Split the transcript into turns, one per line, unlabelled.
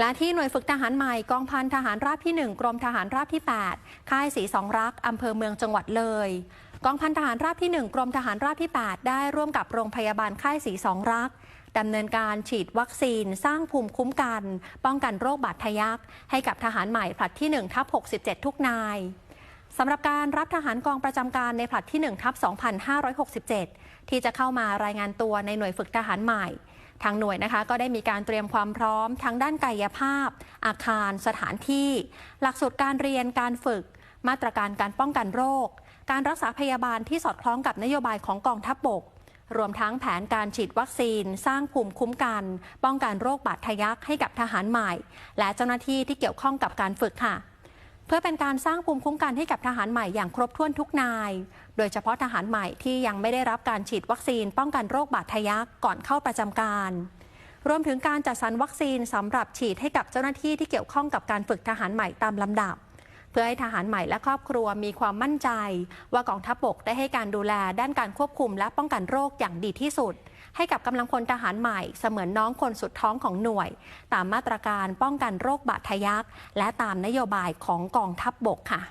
และที่หน่วยฝึกทหารใหม่กองพันทหารราบที่ 1 กรมทหารราบที่ 8 ค่ายศรีสองรักอำเภอเมืองจังหวัดเลย กองพันทหารราบที่ 1 กรมทหารราบที่ 8 ได้ร่วมกับโรงพยาบาลค่ายศรีสองรักดำเนินการฉีดวัคซีนสร้างภูมิคุ้มกัน ป้องกันโรคบาดทะยักให้กับทหารใหม่ผลัดที่1ทับ67 ทุกนาย สำหรับการรับทหารกองประจำการในผลัดที่1ทับ2567 ที่จะเข้ามารายงานตัวในหน่วยฝึกทหารใหม่ ทางหน่วยนะคะก็ได้มีการเตรียมความพร้อมทั้งด้านกายภาพ อาคาร สถานที่ หลักสูตรการเรียนการฝึก มาตรการการป้องกันโรค การรักษาพยาบาลที่สอดคล้องกับนโยบายของกองทัพบบก รวมทั้งแผนการฉีดวัคซีน สร้างภูมิคุ้มกัน ป้องกันโรคบาดทะยักให้กับทหารใหม่ และเจ้าหน้าที่ที่เกี่ยวข้องกับการฝึกค่ะ เพื่อเป็นการสร้างภูมิคุ้มกันให้กับทหารใหม่อย่างครบถ้วนทุกนาย โดยเฉพาะทหารใหม่ที่ยังไม่ได้รับการฉีดวัคซีนป้องกันโรคบาดทะยักก่อนเข้าประจำการ รวมถึงการจัดสรรวัคซีนสำหรับฉีดให้กับเจ้าหน้าที่ที่เกี่ยวข้องกับการฝึกทหารใหม่ตามลำดับ พื่อให้ทหารใหม่และครอบครัวมีความมั่นใจ ว่ากองทัพบกได้ให้การดูแลด้านการควบคุมและป้องกันโรคอย่างดีที่สุด ให้กับกำลังพลทหารใหม่เสมือนน้องคนสุดท้องของหน่วย ตามมาตรการป้องกันโรคบาดทะยักและตามนโยบายของกองทัพบกค่ะ